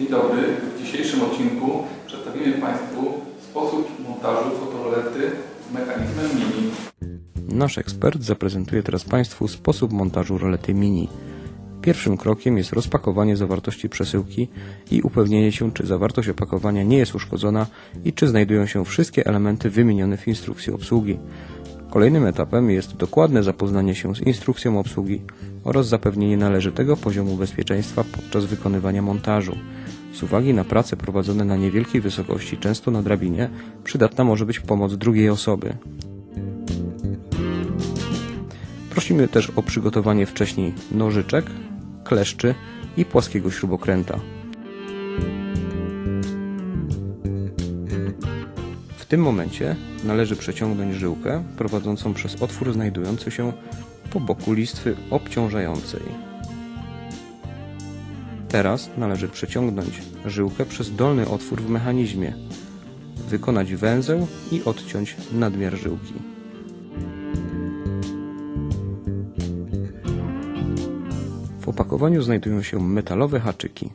Dzień dobry. W dzisiejszym odcinku przedstawimy Państwu sposób montażu fotolety z mechanizmem mini. Nasz ekspert zaprezentuje teraz Państwu sposób montażu rolety mini. Pierwszym krokiem jest rozpakowanie zawartości przesyłki i upewnienie się, czy zawartość opakowania nie jest uszkodzona i czy znajdują się wszystkie elementy wymienione w instrukcji obsługi. Kolejnym etapem jest dokładne zapoznanie się z instrukcją obsługi oraz zapewnienie należytego poziomu bezpieczeństwa podczas wykonywania montażu. Z uwagi na prace prowadzone na niewielkiej wysokości, często na drabinie, przydatna może być pomoc drugiej osoby. Prosimy też o przygotowanie wcześniej nożyczek, kleszczy i płaskiego śrubokręta. W tym momencie należy przeciągnąć żyłkę prowadzącą przez otwór znajdujący się po boku listwy obciążającej. Teraz należy przeciągnąć żyłkę przez dolny otwór w mechanizmie, wykonać węzeł i odciąć nadmiar żyłki. W opakowaniu znajdują się metalowe haczyki.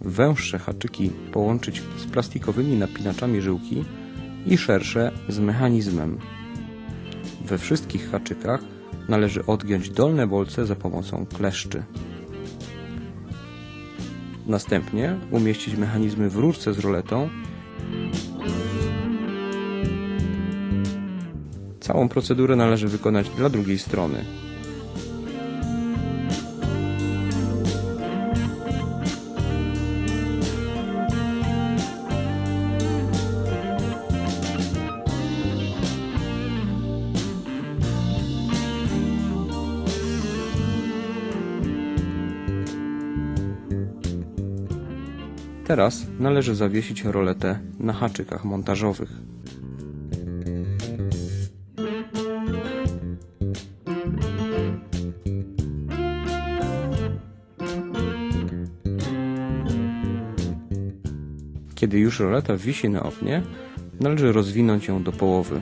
Węższe haczyki połączyć z plastikowymi napinaczami żyłki i szersze z mechanizmem. We wszystkich haczykach należy odgiąć dolne bolce za pomocą kleszczy. Następnie umieścić mechanizmy w rurce z roletą. Całą procedurę należy wykonać dla drugiej strony. Teraz należy zawiesić roletę na haczykach montażowych. Kiedy już roleta wisi na oknie, należy rozwinąć ją do połowy.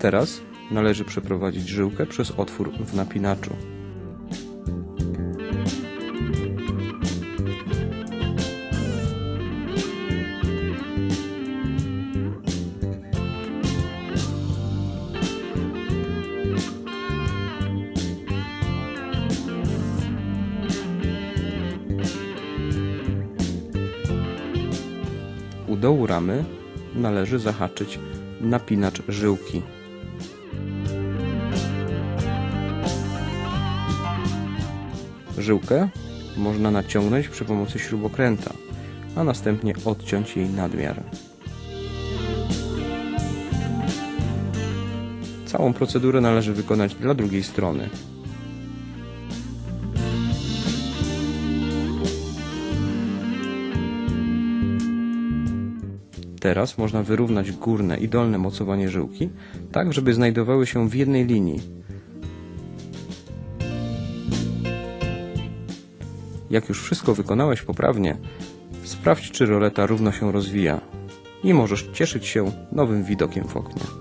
Teraz należy przeprowadzić żyłkę przez otwór w napinaczu. U dołu ramy należy zahaczyć napinacz żyłki. Żyłkę można naciągnąć przy pomocy śrubokręta, a następnie odciąć jej nadmiar. Całą procedurę należy wykonać dla drugiej strony. Teraz można wyrównać górne i dolne mocowanie żyłki, tak żeby znajdowały się w jednej linii. Jak już wszystko wykonałeś poprawnie, sprawdź czy roleta równo się rozwija i możesz cieszyć się nowym widokiem w oknie.